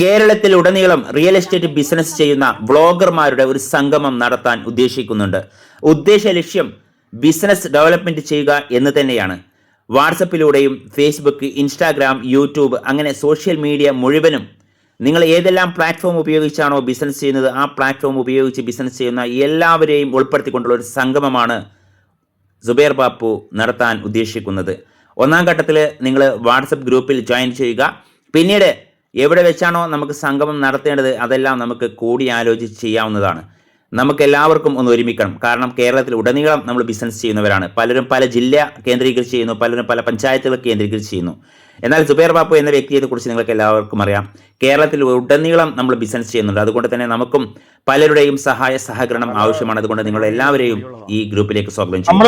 കേരളത്തിൽ ഉടനീളം real estate business ചെയ്യുന്ന ബ്ലോഗർമാരുടെ ഒരു സംഗമം നടത്താൻ ഉദ്ദേശിക്കുന്നുണ്ട്. ഉദ്ദേശ ലക്ഷ്യം ബിസിനസ് ഡെവലപ്മെന്റ് ചെയ്യുക എന്ന് തന്നെയാണ്. വാട്സപ്പിലൂടെയും ഫേസ്ബുക്ക് ഇൻസ്റ്റാഗ്രാം യൂട്യൂബ് അങ്ങനെ സോഷ്യൽ മീഡിയ മുഴുവനും നിങ്ങൾ ഏതെല്ലാം പ്ലാറ്റ്ഫോം ഉപയോഗിച്ചാണോ ബിസിനസ് ചെയ്യുന്നത് ആ പ്ലാറ്റ്ഫോം ഉപയോഗിച്ച് ബിസിനസ് ചെയ്യുന്ന എല്ലാവരെയും ഉൾപ്പെടുത്തിക്കൊണ്ടുള്ള ഒരു സംഗമമാണ് സുബേർ ബാപ്പു നടത്താൻ ഉദ്ദേശിക്കുന്നത്. ഒന്നാം ഘട്ടത്തിൽ നിങ്ങൾ വാട്സപ്പ് ഗ്രൂപ്പിൽ ജോയിൻ ചെയ്യുക. പിന്നീട് എവിടെ വെച്ചാണോ നമുക്ക് സംഗമം നടത്തേണ്ടത് അതെല്ലാം നമുക്ക് കൂടിയാലോചിച്ച് ചെയ്യാവുന്നതാണ്. നമുക്ക് എല്ലാവർക്കും ഒന്ന് ഒരുമിക്കണം. കാരണം കേരളത്തിൽ ഉടനീളം നമ്മൾ ബിസിനസ് ചെയ്യുന്നവരാണ്. പലരും പല ജില്ല കേന്ദ്രീകരിച്ച് ചെയ്യുന്നു പലരും പല പഞ്ചായത്തുകൾ കേന്ദ്രീകരിച്ച് ചെയ്യുന്നു. എന്നാൽ സുബേർ ബാപ്പു എന്ന വ്യക്തിയെക്കുറിച്ച് നിങ്ങൾക്ക് എല്ലാവർക്കും അറിയാം. കേരളത്തിൽ ഉടനീളം നമ്മൾ ബിസിനസ് ചെയ്യുന്നുണ്ട്. അതുകൊണ്ട് തന്നെ നമുക്കും പലരുടെയും സഹായ സഹകരണം ആവശ്യമാണ്. അതുകൊണ്ട് നിങ്ങൾ എല്ലാവരെയും ഈ ഗ്രൂപ്പിലേക്ക് സ്വാഗതം ചെയ്യും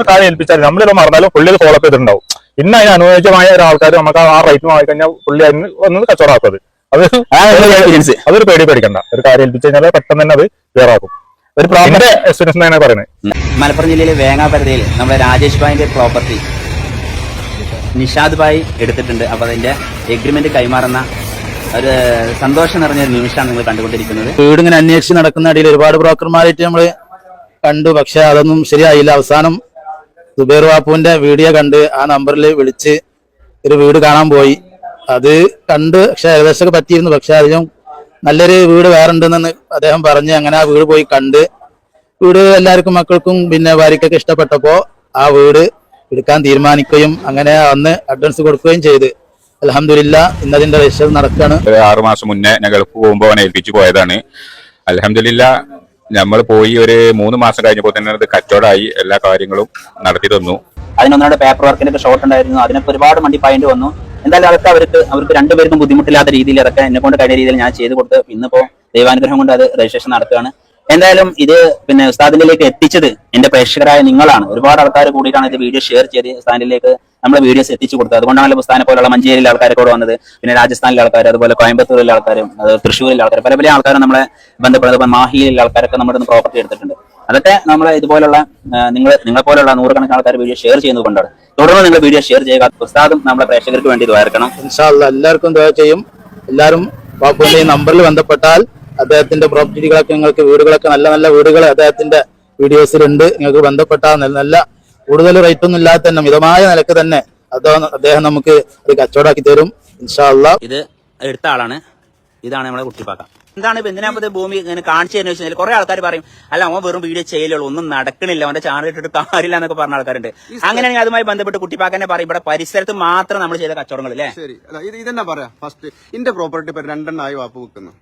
ഇന്ന് അനുയോജ്യമായ ഒരാൾക്കാർ നമുക്ക് ആ റേറ്റ് വാങ്ങിക്കഴിഞ്ഞാൽ പുള്ളി അതിന് വന്നത് കച്ചവടമാക്കും അത് അത് അതൊരു പേടി പേടിക്കണ്ട. ഒരു കാര്യം ഏൽപ്പിച്ചു കഴിഞ്ഞാൽ പെട്ടെന്ന് തന്നെ അത് ക്ലിയർ ആക്കും ഒരു പ്രോപ്പർ എക്സ്പീരിയൻസ് എന്നാണ് പറയുന്നത്. മലപ്പുറം ജില്ലയിലെ വേങ്ങാപരതയിൽ നമ്മുടെ രാജേഷ് ഭായിന്റെ പ്രോപ്പർട്ടി നിഷാദ് ഭായി എടുത്തിട്ടുണ്ട്. അപ്പൊ അതിന്റെ എഗ്രിമെന്റ് കൈമാറുന്ന ഒരു സന്തോഷം നിറഞ്ഞ ഒരു നിമിഷമാണ് നിങ്ങൾ കണ്ടുകൊണ്ടിരിക്കുന്നത്. വീട് ഇങ്ങനെ അന്വേഷിച്ച് നടക്കുന്ന ഇടയിൽ ഒരുപാട് ബ്രോക്കർമാരായിട്ട് നമ്മൾ കണ്ടു. പക്ഷെ അതൊന്നും ശരിയായില്ല. അവസാനം സുബേർ ബാപ്പുവിന്റെ വീഡിയോ കണ്ട് ആ നമ്പറിൽ വിളിച്ച് ഒരു വീട് കാണാൻ പോയി. അത് കണ്ട് പക്ഷെ ഏകദേശമൊക്കെ പറ്റിയിരുന്നു. പക്ഷെ അതിനും നല്ലൊരു വീട് വേറെ ഉണ്ടെന്ന് അദ്ദേഹം പറഞ്ഞ് അങ്ങനെ ആ വീട് പോയി കണ്ട് വീട് എല്ലാവർക്കും മക്കൾക്കും പിന്നെ ഭാര്യക്കൊക്കെ ഇഷ്ടപ്പെട്ടപ്പോ ആ വീട് എടുക്കാൻ തീരുമാനിക്കുകയും അങ്ങനെ അന്ന് അഡ്വാൻസ് കൊടുക്കുകയും ചെയ്ത്. അലഹമില്ല ഇന്നതിന്റെ രജിസ്റ്റർ നടക്കുകയാണ് ഒരു ആറു മാസം മുന്നേ ഞാൻ ഗൾഫ് പോകുമ്പോൾ അവനെ ഏൽപ്പിച്ചു പോയതാണ്. അലഹമില്ല നമ്മൾ പോയി ഒരു മൂന്ന് മാസം കഴിഞ്ഞപ്പോൾ തന്നെ അത് കച്ചവടമായി എല്ലാ കാര്യങ്ങളും നടത്തി തന്നു. അതിനൊന്നാണ് പേപ്പർ വർക്കിന്റെ ഒക്കെ ഷോർട്ട് ഉണ്ടായിരുന്നു. അതിനൊക്കെ ഒരുപാട് മണ്ടി പായിന്റ് വന്നു. എന്തായാലും അതൊക്കെ അവർക്ക് അവർക്ക് രണ്ടുപേർക്കും ബുദ്ധിമുട്ടില്ലാത്ത രീതിയിൽ അതൊക്കെ എന്നെ കൊണ്ട് കഴിഞ്ഞ രീതിയിൽ ഞാൻ ചെയ്ത് കൊടുത്ത് ഇന്നിപ്പോ ദൈവാനുഗ്രഹം കൊണ്ട് അത് രജിസ്ട്രേഷൻ നടത്തുകയാണ്. എന്തായാലും ഇത് പിന്നെ ഉസ്താദിലേക്ക് എത്തിച്ചത് എന്റെ പ്രേക്ഷകരായ നിങ്ങളാണ്. ഒരുപാട് ആൾക്കാർ കൂടിയിട്ടാണ് ഇത് വീഡിയോ ഷെയർ ചെയ്ത് ഉസ്താദിലേക്ക് നമ്മളെ വീഡിയോസ് എത്തിച്ചു കൊടുത്തത്. അതുകൊണ്ടാണ് ഉസ്താനെ പോലുള്ള മഞ്ചേരിയിലെ ആൾക്കാരെ കൂടെ വന്നത്. പിന്നെ രാജസ്ഥാനിലെ ആൾക്കാർ അതുപോലെ കോയമ്പത്തൂരിലെ ആൾക്കാരും തൃശ്ശൂരിലെ ആൾക്കാർ പല പല ആൾക്കാരും നമ്മളെ ബന്ധപ്പെടുന്നത്. മാഹിയിലെ ആൾക്കാരൊക്കെ നമ്മുടെ പ്രോപ്പർട്ടി എടുത്തിട്ടുണ്ട്. അതൊക്കെ നമ്മൾ ഇതുപോലുള്ള നിങ്ങൾ നിങ്ങളെ പോലുള്ള നൂറുകണക്കിന് ആൾക്കാർ വീഡിയോ ഷെയർ ചെയ്യുന്നത് കൊണ്ടാണ്. തുടർന്ന് നിങ്ങൾ വീഡിയോ ഷെയർ ചെയ്യുക. ഉസ്താദും നമ്മുടെ പ്രേക്ഷകർക്ക് വേണ്ടി ദ്വാരക്കണം എല്ലാവർക്കും ദുആ ചെയ്യും. എല്ലാവരും ബാപ്പുവിന്റെ ഈ നമ്പറിൽ ബന്ധപ്പെട്ടാൽ അദ്ദേഹത്തിന്റെ പ്രോപ്പർട്ടികളൊക്കെ നിങ്ങൾക്ക് വീടുകളൊക്കെ നല്ല നല്ല വീടുകൾ അദ്ദേഹത്തിന്റെ വീഡിയോസിലുണ്ട് നിങ്ങൾക്ക് ബന്ധപ്പെട്ടാൽ നല്ല നല്ല കൂടുതൽ റേറ്റ് ഒന്നും ഇല്ലാതെ തന്നെ മിതമായ നിലയ്ക്ക് തന്നെ അദ്ദേഹം അദ്ദേഹം നമുക്ക് ഒരു കച്ചവടാക്കി തരും. ഇൻഷാല്ല ഇത് എടുത്ത ആളാണ്. ഇതാണ് നമ്മളെ കുട്ടിപ്പാക്ക. എന്താണ് ഇപ്പൊ എന്തിനാ ഇപ്പൊ ഭൂമി ഇങ്ങനെ കാണിച്ചു തരുന്ന വെച്ചാൽ കുറെ ആൾക്കാർ പറയും അല്ല അവൻ വെറും വീഡിയോ ചെയ്യലുള്ളൂ ഒന്നും നടക്കണില്ല അവന്റെ ചാനൽ ഇട്ടിട്ട് കാര്യമില്ല എന്നൊക്കെ പറഞ്ഞ ആൾക്കാരുണ്ട്. അങ്ങനെയാണെങ്കിൽ അതുമായി ബന്ധപ്പെട്ട് കുട്ടിപ്പാക്കനെ പറയും ഇവിടെ പരിസരത്ത് മാത്രം നമ്മൾ ചെയ്ത കച്ചവടങ്ങൾ അല്ലേ ശരി. ഇത് ഇതെന്നാ പറയാ? ഫസ്റ്റ് ഇന്റെ പ്രോപ്പർട്ടി ഇപ്പൊ രണ്ടെണ്ണമായി വാപ്പ് വെക്കുന്നു.